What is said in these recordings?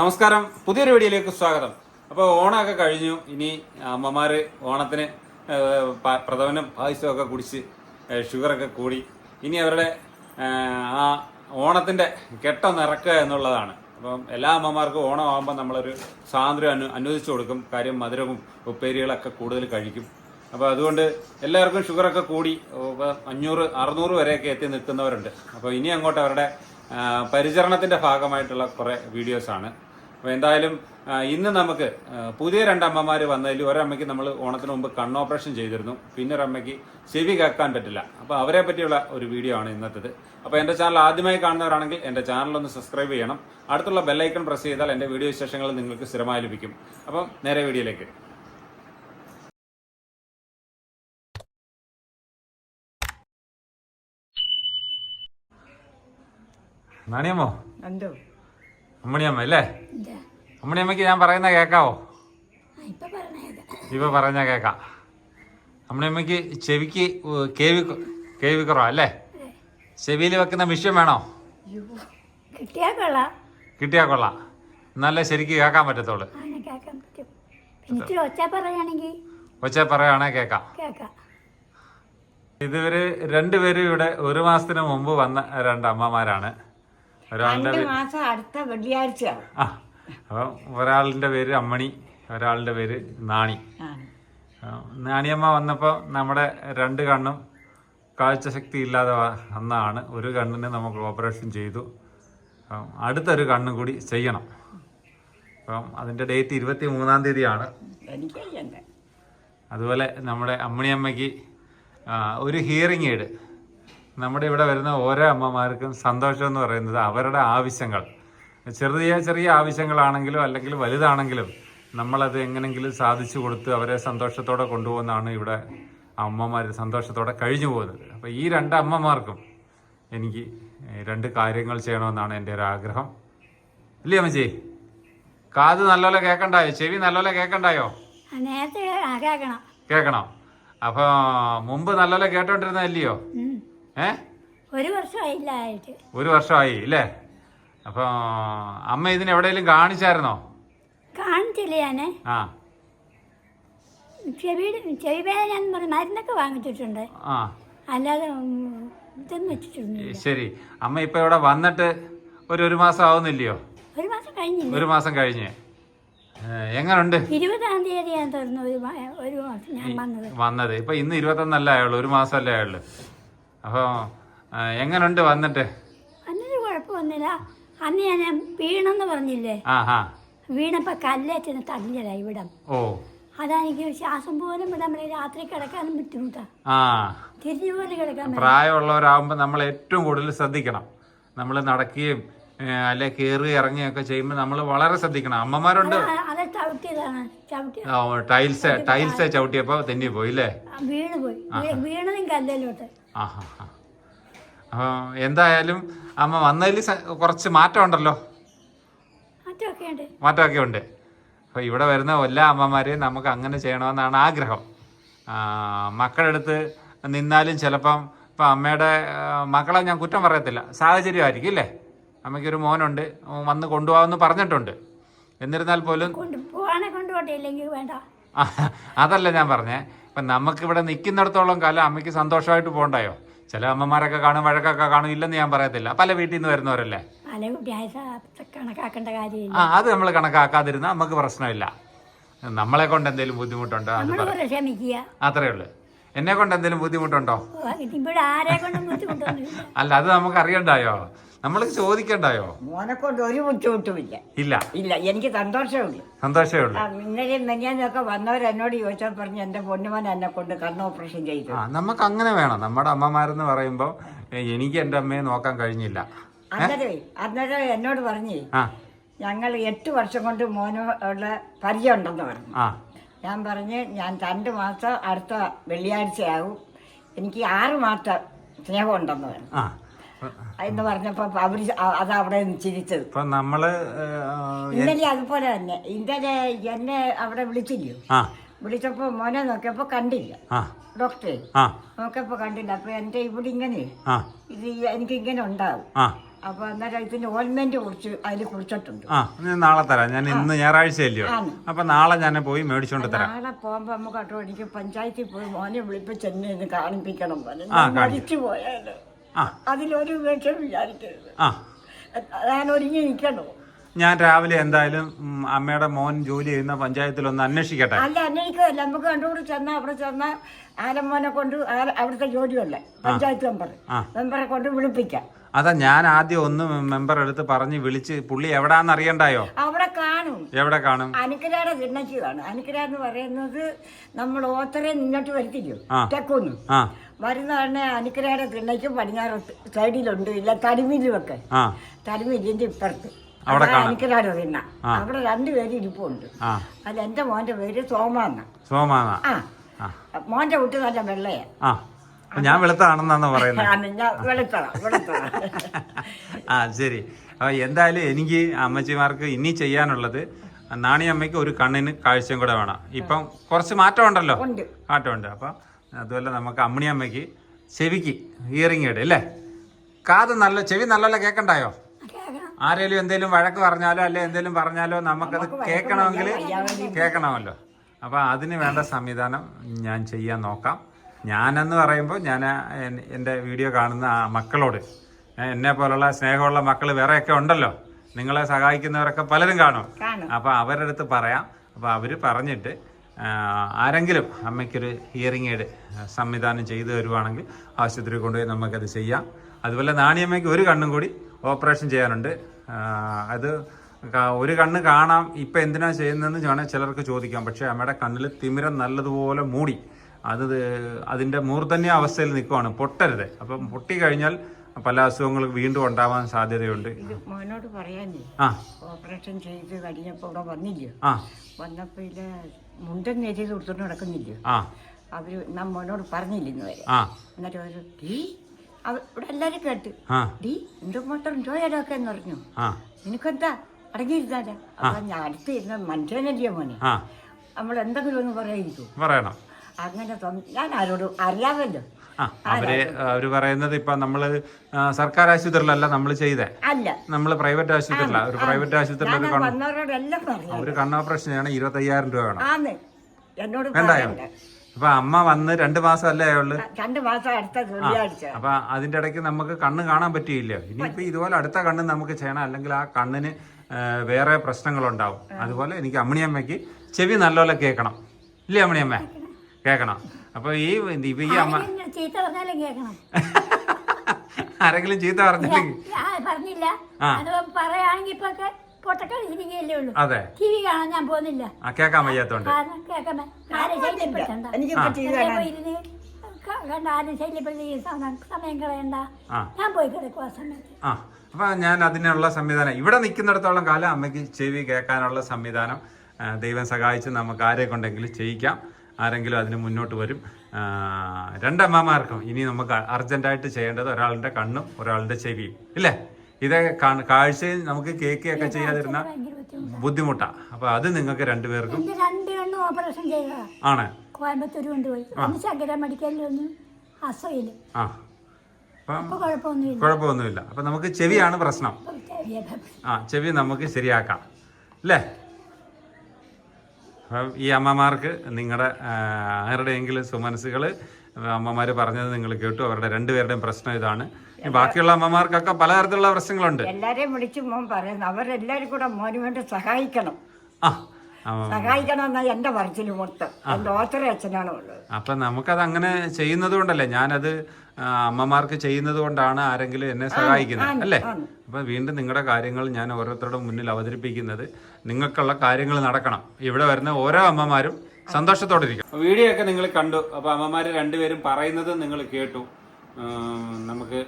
നമസ്കാരം. പുതിയൊരു വീഡിയോയിലേക്ക് സ്വാഗതം. അപ്പോൾ ഓണമൊക്കെ കഴിഞ്ഞു. ഇനി അമ്മമാർ ഓണത്തിന് പായസമൊക്കെ പ്രഥമനും പായസവും ഒക്കെ കുടിച്ച് ഷുഗറൊക്കെ കൂടി. ഇനി അവരുടെ ആ ഓണത്തിന്റെ കെട്ടൊന്ന് ഇറക്കുക എന്നുള്ളതാണ്. അപ്പം എല്ലാ അമ്മമാർക്കും ഓണം ആകുമ്പോൾ നമ്മളൊരു സ്വാതന്ത്ര്യം അനു അനുവദിച്ചു കൊടുക്കും. കാര്യം മധുരവും ഉപ്പേരികളൊക്കെ കൂടുതൽ കഴിക്കും. അപ്പോൾ അതുകൊണ്ട് എല്ലാവർക്കും ഷുഗറൊക്കെ കൂടി അഞ്ഞൂറ് അറുന്നൂറ് വരെയൊക്കെ എത്തി നിൽക്കുന്നവരുണ്ട്. അപ്പോൾ ഇനി അങ്ങോട്ട് അവരുടെ ആ, പരിചരണത്തിന്റെ ഭാഗമായിട്ടുള്ള കുറേ വീഡിയോസാണ് അപ്പോൾ എന്തായാലും ഇന്ന് നമുക്ക് പുതിയ രണ്ടമ്മമാർ വന്നതിൽ ഒരമ്മയ്ക്ക് നമ്മൾ ഓണത്തിന് മുമ്പ് കണ്ണോപ്പറേഷൻ ചെയ്തിരുന്നു. പിന്നെ ഒരമ്മയ്ക്ക് ചെവി കേൾക്കാൻ പറ്റില്ല. അപ്പോൾ അവരെ പറ്റിയുള്ള ഒരു വീഡിയോ ആണ് ഇന്നത്തേത്. അപ്പോൾ എന്റെ ചാനൽ ആദ്യമായി കാണുന്നവരാണെങ്കിൽ എന്റെ ചാനൽ ഒന്ന് സബ്സ്ക്രൈബ് ചെയ്യണം. അടുത്തുള്ള ബെല്ലൈക്കൺ പ്രസ് ചെയ്താൽ എന്റെ വീഡിയോ വിശേഷങ്ങൾ നിങ്ങൾക്ക് സ്ഥിരമായി ലഭിക്കും. അപ്പം നേരെ വീഡിയോയിലേക്ക് നാണിയമ്മോ? എന്തോ? അമ്മണിയമ്മ അല്ലേ? അമ്മണിയമ്മക്ക് ഞാൻ പറയുന്ന കേക്കാവോ? ഇപ്പൊ പറഞ്ഞ കേക്കാം. അമ്മണിയമ്മക്ക് ചെവിക്ക് കേവി കേവി കുറവാ അല്ലേ? ചെവിയിൽ വെക്കുന്ന മിഷ്യൻ വേണോ? കിട്ടിയാ കൊള്ളാം. കിട്ടിയാ കൊള്ളാം. എന്നാലേ ശരിക്ക് കേക്കാൻ പറ്റത്തുള്ളൂ. ഒച്ച പറയുകയാണെങ്കിൽ കേക്കാം ഇതുവരെ രണ്ടുപേരും ഇവിടെ ഒരു മാസത്തിന് മുമ്പ് വന്ന രണ്ട് അമ്മമാരാണ് ഒരാളുടെ മാസം അടുത്ത വെള്ളിയാഴ്ച. ആ അപ്പം ഒരാളുടെ പേര് അമ്മണി ഒരാളുടെ പേര് നാണി. നാണിയമ്മ വന്നപ്പോൾ നമ്മുടെ രണ്ട് കണ്ണും കാഴ്ചശക്തി ഇല്ലാതെ അന്നാണ് ഒരു കണ്ണിന് നമുക്ക് ഓപ്പറേഷൻ ചെയ്തു. അപ്പം അടുത്തൊരു കണ്ണും കൂടി ചെയ്യണം. അപ്പം അതിന്റെ ഡേറ്റ് ഇരുപത്തി മൂന്നാം തീയതിയാണ് അതുപോലെ നമ്മുടെ അമ്മണിയമ്മയ്ക്ക് ഒരു ഹിയറിംഗ് എയ്ഡ് നമ്മുടെ ഇവിടെ വരുന്ന ഓരോ അമ്മമാർക്കും സന്തോഷം എന്ന് പറയുന്നത് അവരുടെ ആവശ്യങ്ങൾ. ചെറിയ ചെറിയ ആവശ്യങ്ങളാണെങ്കിലും അല്ലെങ്കിൽ വലുതാണെങ്കിലും നമ്മളത് എങ്ങനെങ്കിലും സാധിച്ചു കൊടുത്ത് അവരെ സന്തോഷത്തോടെ കൊണ്ടുപോകുന്നതാണ് ഇവിടെ അമ്മമാർ സന്തോഷത്തോടെ കഴിഞ്ഞു പോകുന്നത്. അപ്പോൾ ഈ രണ്ട് അമ്മമാർക്കും എനിക്ക് രണ്ട് കാര്യങ്ങൾ ചെയ്യണമെന്നാണ് എന്റെ ഒരു ആഗ്രഹം. ഇല്ലേ അമ്മച്ചി? കാത് നല്ലപോലെ കേൾക്കണ്ടായോ ചെവി നല്ലപോലെ കേൾക്കണ്ടായോ കേൾക്കണം അപ്പോൾ മുമ്പ് നല്ലപോലെ കേട്ടോണ്ടിരുന്നല്ലയോ. ഏ? ഒരു വർഷമായില്ല ഒരു വർഷമായി ഇല്ലേ? അപ്പൊ അമ്മ ഇതിന് എവിടെയെങ്കിലും കാണിച്ചായിരുന്നോ? കാണിച്ചില്ല ഞാൻ. ആ. ചെവി ചെവി വേദന ഞാൻ പറഞ്ഞ മരുന്നൊക്കെ വാങ്ങിച്ചിട്ടുണ്ട്. ആ. അല്ലാതെ ഇതൊന്നും വെച്ചിട്ടൊന്നുമില്ല. ശരി. അമ്മ ഇപ്പൊ ഇവിടെ വന്നിട്ട് ഒരു ഒരു മാസം ആവുന്നില്ലയോ? ഒരു മാസം കഴിഞ്ഞില്ല? ഒരു മാസം കഴിഞ്ഞ്. എങ്ങനുണ്ട്? ഇരുപതാം തീയതി ഞാൻ തുറന്നു ഒരു ഒരു മാസം ഞാൻ വന്നത്. വന്നത്. ഇപ്പൊ ഇന്ന് ഇരുപത്തൊന്നല്ല ആയുള്ളൂ ഒരു മാസമല്ലേ ആയുള്ളൂ. അപ്പോൾ എങ്ങനുണ്ട് വന്നിട്ട്? അന്നൊരു കുഴപ്പമൊന്നുമില്ല. അന്ന് ഞാൻ വീണെന്ന് പറഞ്ഞില്ലേ? ആ ആ. വീണപ്പോൾ കല്ലേറ്റിന് തള്ളിയല്ല ഇവിടം. ഓ. അതാണെങ്കിൽ ശ്വാസം പോലും വിടാൻ പറ്റില്ല രാത്രി കിടക്കാനും ബുദ്ധിമുട്ടാ. ആ. തിരിഞ്ഞു പോലും കിടക്കാൻ പറ്റില്ല പ്രായമുള്ളവരാകുമ്പോൾ നമ്മൾ ഏറ്റവും കൂടുതൽ ശ്രദ്ധിക്കണം. നമ്മൾ നടക്കുകയും ഏ, അല്ലെ കയറി ഇറങ്ങുകയൊക്കെ ചെയ്യുമ്പോൾ നമ്മൾ വളരെ ശ്രദ്ധിക്കണം. അമ്മമാരുണ്ട്. അത് അത് ചവിട്ടിയതാണ്. ചവിട്ടി ആ, ടൈൽസ് ടൈൽസ് ചവിട്ടിയപ്പോൾ തെന്നി പോയി അല്ലേ വീണ് പോയി വീണതും കല്ലിലോട്ട്. ആ ഹാ ഹാ അപ്പോൾ എന്തായാലും അമ്മ വന്നതിൽ കുറച്ച് മാറ്റം ഉണ്ടല്ലോ ഉണ്ട് മാറ്റമൊക്കെ ഉണ്ട് അപ്പോൾ ഇവിടെ വരുന്ന എല്ലാ അമ്മമാരെയും നമുക്ക് അങ്ങനെ ചെയ്യണമെന്നാണ് ആഗ്രഹം. മക്കളെടുത്ത് നിന്നാലും ചിലപ്പം ഇപ്പം അമ്മയുടെ മക്കളെ ഞാൻ കുറ്റം പറയത്തില്ല. സാഹചര്യമായിരിക്കും ഇല്ലേ? അമ്മയ്ക്കൊരു മോനുണ്ട് വന്ന് കൊണ്ടുപോകാമെന്ന് പറഞ്ഞിട്ടുണ്ട്. എന്നിരുന്നാൽ പോലും അതല്ല ഞാൻ പറഞ്ഞേ. ഇപ്പം നമുക്കിവിടെ നിൽക്കുന്നിടത്തോളം കാലം അമ്മയ്ക്ക് സന്തോഷമായിട്ട് പോകണ്ടായോ? ചില അമ്മമാരൊക്കെ കാണും വഴക്കൊക്കെ കാണും ഇല്ലെന്ന് ഞാൻ പറയത്തില്ല. പല വീട്ടിൽ നിന്ന് വരുന്നവരല്ലേ? പല കുട്ടിയായ കണക്കാക്കേണ്ട കാര്യമില്ല. ആ അത് നമ്മൾ കണക്കാക്കാതിരുന്ന നമുക്ക് പ്രശ്നമില്ല. നമ്മളെ കൊണ്ട് എന്തെങ്കിലും ബുദ്ധിമുട്ടുണ്ടോ? അത് ക്ഷമിക്കുക. അത്രേ ഉള്ളൂ. എന്നെ കൊണ്ട് എന്തെങ്കിലും ബുദ്ധിമുട്ടുണ്ടോ? ഇവിടെ അല്ല അത് നമുക്ക് അറിയണ്ടായോ? നമ്മൾ ചോദിക്കണ്ടായോ? മോനെ കൊണ്ട് ഒരു ബുദ്ധിമുട്ടുമില്ല. ഇല്ല. ഇല്ല എനിക്ക് സന്തോഷമുള്ളൂ. സന്തോഷമേ ഉള്ളൂ ആ, ഇന്നലെയും മെഞ്ഞാന്നൊക്കെ വന്നവർ എന്നോട് ചോദിച്ചാൽ പറഞ്ഞ് എന്റെ പൊന്നുമോൻ എന്നെ കൊണ്ട് കണ്ണ് ഓപ്പറേഷൻ ചെയ്തു. ആ നമുക്ക് അങ്ങനെ വേണം. നമ്മുടെ അമ്മമാരെന്ന് പറയുമ്പോൾ എനിക്ക് എന്റെ അമ്മയെ നോക്കാൻ കഴിഞ്ഞില്ല. അന്നേരം അന്നേരം എന്നോട് പറഞ്ഞേ ആ. ഞങ്ങൾ എട്ട് വർഷം കൊണ്ട് മോനോട് പരിചയം ഉണ്ടെന്ന് പറഞ്ഞു. ആ. ഞാൻ പറഞ്ഞ് ഞാൻ രണ്ട് മാസം അടുത്ത വെള്ളിയാഴ്ചയാകും എനിക്ക് ആറ് മാസം സ്നേഹം ഉണ്ടെന്ന് പറഞ്ഞു. ആ. എന്ന് പറഞ്ഞപ്പോ അവർ അത് അവിടെ ചിരിച്ചത്. ഇപ്പം നമ്മൾ ഇന്നലെ അതുപോലെ തന്നെ. ഇന്നലെ എന്നെ അവിടെ വിളിച്ചില്ലയോ വിളിച്ചപ്പോ മോനെ നോക്കിയപ്പോ കണ്ടില്ല. ഡോക്ടറെ നോക്കിയപ്പോ കണ്ടില്ല. അപ്പൊ എന്റെ ഇവിടെ ഇങ്ങനെ ഇത് എനിക്ക് ഇങ്ങനെ ഉണ്ടാവും. അപ്പൊ അന്നേരം ഇതിന്റെ ഓയിൻമെന്റ് കുറിച്ച് അതിൽ കുറിച്ചിട്ടുണ്ട് ഞാൻ നാളെ തരാം. ഞാൻ ഇന്ന് ഞായറാഴ്ചയല്ലയോ. അപ്പൊ നാളെ ഞാൻ പോയി മേടിച്ചോണ്ട് തരാം. നാളെ പോകുമ്പോ നമുക്ക് കേട്ടോ എനിക്ക് പഞ്ചായത്തിൽ പോയി മോനെ വിളിപ്പിച്ചെന്നെ കാണിപ്പിക്കണം മരിച്ചു പോയാൽ. അതിലൊരു വിഷം വിചാരിക്കരുത്. ആ. ഞാൻ ഒരുങ്ങി നിൽക്കണോ? ഞാൻ രാവിലെ എന്തായാലും അമ്മയുടെ മോൻ ജോലി ചെയ്യുന്ന പഞ്ചായത്തിൽ ഒന്ന് അന്വേഷിക്കട്ടെ. അല്ല അന്വേഷിക്കല്ല നമുക്ക് കണ്ടുകൂടി ചെന്ന അവിടെ ചെന്ന ആലമ്മോനെ കൊണ്ട് അവിടുത്തെ ജോലിയല്ലേ? പഞ്ചായത്ത് മെമ്പർ മെമ്പറെ കൊണ്ട് വിളിപ്പിക്കാം. അതാ ഞാൻ ആദ്യം ഒന്ന് മെമ്പർ എടുത്ത് പറഞ്ഞ് വിളിച്ച് പുള്ളി എവിടാന്ന് അറിയണ്ടായോ? അവിടെ കാണും. എവിടെ കാണും? അനുഗ്രഹയുടെ കാണും. അനുഗ്രഹ എന്ന് പറയുന്നത് നമ്മൾ ഓത്തരെ നിന്നിട്ട് വരുത്തില്ലോ ആ. തെക്കൊന്നും. വരുന്ന തന്നെ അനുഗ്രഹയുടെ തിണ്ണയ്ക്കും പടിഞ്ഞാറ് സൈഡിലുണ്ട്. ഇല്ല തടിമില്ലുമൊക്കെ ആ. തടിമില്ലിന്റെ ഇപ്പുറത്ത്. അവിടെ അതാ. അനുഗ്രഹയുടെ തിണ്ണ അവിടെ രണ്ടുപേരും ഇരിപ്പുണ്ട്. ആ. എന്റെ മോന്റെ പേര് സോമാന്ന. സോമാന മോന്റെ കുട്ടി നല്ല വെള്ളയാ. ഞാൻ വെളുത്താണെന്നാണ് പറയുന്നത് ആ ശരി. അപ്പൊ എന്തായാലും എനിക്ക് അമ്മച്ചിമാർക്ക് ഇനി ചെയ്യാനുള്ളത് നാണിയമ്മയ്ക്ക് ഒരു കണ്ണിന് കാഴ്ചയും കൂടെ വേണം. ഇപ്പം കുറച്ച് മാറ്റമുണ്ടല്ലോ ഉണ്ട്. മാറ്റമുണ്ട്. അപ്പം അതുപോലെ നമുക്ക് അമ്മണിയമ്മയ്ക്ക് ചെവിക്ക് ഹിയറിംഗ് ഇട് അല്ലേ? കാത് നല്ല ചെവി നല്ലപോലെ കേൾക്കണ്ടായോ ആരേലും എന്തേലും വഴക്ക് പറഞ്ഞാലോ അല്ലെ എന്തേലും പറഞ്ഞാലോ നമുക്കത് കേൾക്കണമെങ്കിൽ കേൾക്കണമല്ലോ അപ്പോൾ അതിന് വേണ്ട സംവിധാനം ഞാൻ ചെയ്യാൻ നോക്കാം. ഞാനെന്ന് പറയുമ്പോൾ ഞാൻ എന്റെ വീഡിയോ കാണുന്ന ആ മക്കളോട്. എന്നെ പോലുള്ള സ്നേഹമുള്ള മക്കൾ വേറെയൊക്കെ ഉണ്ടല്ലോ. നിങ്ങളെ സഹായിക്കുന്നവരൊക്കെ പലരും കാണും. അപ്പോൾ അവരുടെ അടുത്ത് പറയാം. അപ്പോൾ അവർ പറഞ്ഞിട്ട് ആരെങ്കിലും അമ്മയ്ക്കൊരു ഹിയറിംഗ് എയ്ഡ് സംവിധാനം ചെയ്തു തരുവാണെങ്കിൽ ആശുപത്രി കൊണ്ടുപോയി നമുക്കത് ചെയ്യാം. അതുപോലെ നാണിയമ്മയ്ക്ക് ഒരു കണ്ണും കൂടി ഓപ്പറേഷൻ ചെയ്യാനുണ്ട്. അത് ഒരു കണ്ണ് കാണാം ഇപ്പം എന്തിനാ ചെയ്യുന്നതെന്ന് വേണേൽ ചിലർക്ക് ചോദിക്കാം. പക്ഷേ അമ്മയുടെ കണ്ണിൽ തിമിരം നല്ലതുപോലെ മൂടി. അത് അതിന്റെ മൂർധന്യ അവസ്ഥയിൽ നിൽക്കുവാണ്. പൊട്ടരുത്. അപ്പം പൊട്ടി കഴിഞ്ഞാൽ പല അസുഖങ്ങൾ വീണ്ടും ഉണ്ടാവാൻ സാധ്യതയുണ്ട്. മോനോട് പറയാനേ. ആ. ഓപ്പറേഷൻ ചെയ്ത് കഴിഞ്ഞപ്പോൾ ഇവിടെ വന്നില്ല? ആ. വന്നപ്പോൾ ഇത് മുണ്ടൻ നെരി കൊടുത്തോണ്ട് നടക്കുന്നില്ല? ആ. അവർ നാം മോനോട് പറഞ്ഞില്ല ഇന്ന് വരെ? ആ. എന്നിട്ട് അവർ ഡീ ഇവിടെ എല്ലാരും കേട്ട്. ആ. എന്തോ മാത്രം ജോയലൊക്കെ എന്ന് പറഞ്ഞു. ആ. നിനക്കെന്താ? അടങ്ങിയിരുന്നാലേ? അപ്പൊ ഞാൻ അടുത്ത് ഇരുന്ന മനുഷ്യനല്ലേ മോനെ. ആ. നമ്മൾ എന്തെങ്കിലും ഒന്ന് പറയായിരിക്കും പറയണം. അങ്ങനെ ഞാൻ ആരോടും അറിയാമല്ലോ. ആ അവർ അവർ പറയുന്നത് ഇപ്പൊ നമ്മൾ സർക്കാർ ആശുപത്രിയിലല്ല നമ്മൾ ചെയ്തേ. അല്ല. നമ്മൾ പ്രൈവറ്റ് ആശുപത്രിയിലാണ് ഒരു പ്രൈവറ്റ് ആശുപത്രിയിൽ ഒരു കണ്ണോപ്പറേഷൻ ചെയ്യണം ഇരുപത്തയ്യായിരം രൂപ വേണം. എന്നോട് വേണ്ടായോ? അപ്പൊ അമ്മ വന്ന് രണ്ട് മാസം അല്ലേ ഉള്ളു രണ്ട് മാസം അടുത്ത വെള്ളിയാഴ്ച അപ്പൊ അതിന്റെ ഇടയ്ക്ക് നമുക്ക് കണ്ണ് കാണാൻ പറ്റിയില്ല ഇനിയിപ്പോ ഇതുപോലെ അടുത്ത കണ്ണ് നമുക്ക് ചെയ്യണം. അല്ലെങ്കിൽ ആ കണ്ണിന് വേറെ പ്രശ്നങ്ങളുണ്ടാവും. അതുപോലെ എനിക്ക് അമ്മണിയമ്മയ്ക്ക് ചെവി നല്ലപോലെ കേൾക്കണം. ഇല്ലേ അമ്മണിയമ്മ? കേൾക്കണം? അപ്പൊ ഈ ഇപ്പൊ ഈ അമ്മ ആരെങ്കിലും ചീത്ത പറഞ്ഞാലും കേൾക്കണം. ആരെങ്കിലും ചീത്ത പറഞ്ഞില്ലെങ്കിൽ പറഞ്ഞില്ല. പറയുകയാണെങ്കിൽ ഇപ്പൊ പൊട്ടക്കളി ഇരിക്കുകയല്ലേ ഉള്ളൂ. അതെ. ടി വി കാണാൻ ഞാൻ പോകുന്നില്ല. ആ കേൾക്കാൻ വയ്യാത്തോണ്ട്. കണ്ട ആരും ശല്യപ്പെടുത്തി സമയം കളയണ്ട. ഞാൻ പോയി കിടക്കും ആ സമയത്ത്. ആ അപ്പൊ ഞാൻ അതിനുള്ള സംവിധാനം ഇവിടെ നിൽക്കുന്നിടത്തോളം കാലം അമ്മയ്ക്ക് ചെവി കേൾക്കാനുള്ള സംവിധാനം ദൈവം സഹായിച്ച് നമുക്ക് ആരെ കൊണ്ടെങ്കിലും ചെയ്യിക്കാം. ആരെങ്കിലും അതിന് മുന്നോട്ട് വരും. രണ്ടമ്മമാർക്കും ഇനി നമുക്ക് അർജന്റായിട്ട് ചെയ്യേണ്ടത് ഒരാളുടെ കണ്ണും ഒരാളുടെ ചെവിയും. ഇല്ലേ? ഇത് കാഴ്ചയിൽ നമുക്ക് ഒക്കെ ചെയ്യാതിരുന്ന ബുദ്ധിമുട്ട്. അപ്പൊ അത് നിങ്ങൾക്ക് രണ്ടുപേർക്കും ഓപ്പറേഷൻ ആണ്. കോയമ്പത്തൂർ കൊണ്ടുപോയി. ഒന്ന് ശങ്കര മെഡിക്കലിൽ ഒന്ന് അസോയിൽ ആ. കുഴപ്പമൊന്നുമില്ല. അപ്പൊ നമുക്ക് ചെവിയാണ് പ്രശ്നം. ആ ചെവി നമുക്ക് ശരിയാക്കാം. അല്ലേ അപ്പം ഈ അമ്മമാർക്ക് നിങ്ങളുടെ ആരുടെയെങ്കിലും സുമനസ്സുകൾ അമ്മമാർ പറഞ്ഞത് നിങ്ങൾ കേട്ടു. അവരുടെ രണ്ടുപേരുടെയും പ്രശ്നം ഇതാണ്. ബാക്കിയുള്ള അമ്മമാർക്കൊക്കെ പലതരത്തിലുള്ള പ്രശ്നങ്ങളുണ്ട്. എല്ലാരെയും വിളിച്ചു മോൻ പറയുന്നു. അവരെല്ലാരും കൂടെ മോന് വേണ്ടി സഹായിക്കണം. ആ സഹായിക്കണം എന്നാ എന്റെ പറച്ചിൽ മൊത്തം. എന്റെ ഓത്തര അച്ഛനാണ് ഉള്ളത്. അപ്പം നമുക്കത് അങ്ങനെ ചെയ്യുന്നത് കൊണ്ടല്ലേ ഞാനത് അമ്മമാർക്ക് ചെയ്യുന്നത് കൊണ്ടാണ് ആരെങ്കിലും എന്നെ സഹായിക്കുന്നത് അല്ലേ? അപ്പൊ വീണ്ടും നിങ്ങളുടെ കാര്യങ്ങൾ ഞാൻ ഓരോരുത്തരുടെ മുന്നിൽ അവതരിപ്പിക്കുന്നത് നിങ്ങൾക്കുള്ള കാര്യങ്ങൾ നടക്കണം. ഇവിടെ വരുന്ന ഓരോ അമ്മമാരും സന്തോഷത്തോടെ ഇരിക്കും വീഡിയോ ഒക്കെ നിങ്ങൾ കണ്ടു. അപ്പൊ അമ്മമാര് രണ്ടുപേരും പറയുന്നത് നിങ്ങൾ കേട്ടു. നമുക്ക്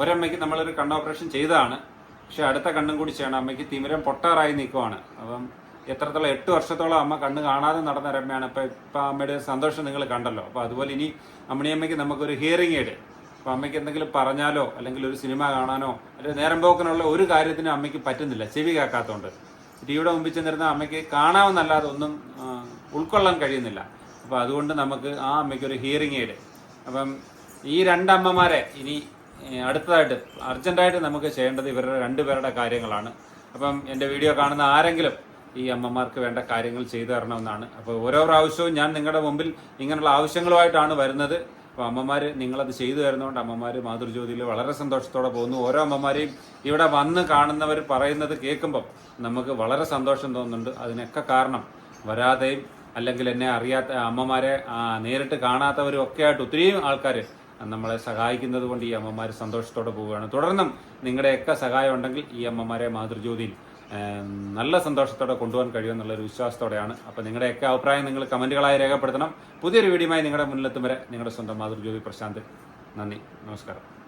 ഒരമ്മയ്ക്ക് നമ്മളൊരു കണ്ണ് ഓപ്പറേഷൻ ചെയ്തതാണ്. പക്ഷെ അടുത്ത കണ്ണും കൂടി ചെയ്യണം. അമ്മയ്ക്ക് തിമിരം പൊട്ടാറായി നിൽക്കുവാണ്. അപ്പം എത്രത്തോളം എട്ട് വർഷത്തോളം അമ്മ കണ്ണ് കാണാതെ നടന്ന രമ്മയാണ് അപ്പം ഇപ്പം അമ്മയുടെ സന്തോഷം നിങ്ങൾ കണ്ടല്ലോ. അപ്പോൾ അതുപോലെ ഇനി അമ്മണിയമ്മയ്ക്ക് നമുക്കൊരു ഹിയറിംഗ് എയ്ഡ് അപ്പോൾ അമ്മയ്ക്ക് എന്തെങ്കിലും പറഞ്ഞാലോ അല്ലെങ്കിൽ ഒരു സിനിമ കാണാനോ അല്ലെങ്കിൽ നേരം പോക്കിനുള്ള ഒരു കാര്യത്തിനും അമ്മയ്ക്ക് പറ്റുന്നില്ല. ചെവി കേൾക്കാത്തതുകൊണ്ട് ടിവിയുടെ മുമ്പിൽ ചെന്നിരുന്ന അമ്മയ്ക്ക് കാണാമെന്നല്ലാതെ ഒന്നും ഉൾക്കൊള്ളാൻ കഴിയുന്നില്ല. അപ്പോൾ അതുകൊണ്ട് നമുക്ക് ആ അമ്മയ്ക്ക് ഒരു ഹിയറിംഗ് എയ്ഡ് അപ്പം ഈ രണ്ടമ്മമാരെ ഇനി അടുത്തതായിട്ട് അർജന്റായിട്ട് നമുക്ക് ചെയ്യേണ്ടത് ഇവരുടെ രണ്ടുപേരുടെ കാര്യങ്ങളാണ്. അപ്പം എന്റെ വീഡിയോ കാണുന്ന ആരെങ്കിലും ഈ അമ്മമാർക്ക് വേണ്ട കാര്യങ്ങൾ ചെയ്തു തരണമെന്നാണ്. അപ്പോൾ ഓരോ പ്രാവശ്യവും ഞാൻ നിങ്ങളുടെ മുമ്പിൽ ഇങ്ങനെയുള്ള ആവശ്യങ്ങളുമായിട്ടാണ് വരുന്നത്. അപ്പോൾ അമ്മമാർ നിങ്ങളത് ചെയ്തു തരുന്നതുകൊണ്ട് അമ്മമാർ മാതൃജ്യോതിയിൽ വളരെ സന്തോഷത്തോടെ പോകുന്നു. ഓരോ അമ്മമാരെയും ഇവിടെ വന്ന് കാണുന്നവർ പറയുന്നത് കേൾക്കുമ്പം നമുക്ക് വളരെ സന്തോഷം തോന്നുന്നുണ്ട്. അതിനൊക്കെ കാരണം വരാതെയും അല്ലെങ്കിൽ എന്നെ അറിയാത്ത അമ്മമാരെ നേരിട്ട് കാണാത്തവരും ഒക്കെ ആയിട്ട് ഒത്തിരിയും ആൾക്കാർ നമ്മളെ സഹായിക്കുന്നത് കൊണ്ട് ഈ അമ്മമാർ സന്തോഷത്തോടെ പോവുകയാണ്. തുടർന്നും നിങ്ങളുടെയൊക്കെ സഹായം ഉണ്ടെങ്കിൽ ഈ അമ്മമാരെ മാതൃജ്യോതിയിൽ നല്ല സന്തോഷത്തോടെ കൊണ്ടുപോകാൻ കഴിയുമെന്നുള്ളൊരു വിശ്വാസത്തോടെയാണ്. അപ്പോൾ നിങ്ങളുടെയൊക്കെ അഭിപ്രായം നിങ്ങൾ കമന്റുകളായി രേഖപ്പെടുത്തണം. പുതിയൊരു വീഡിയോയുമായി നിങ്ങളുടെ മുന്നിലെത്തും വരെ നിങ്ങളുടെ സ്വന്തം മാതൃജ്യോതി പ്രശാന്ത്. നന്ദി. നമസ്കാരം.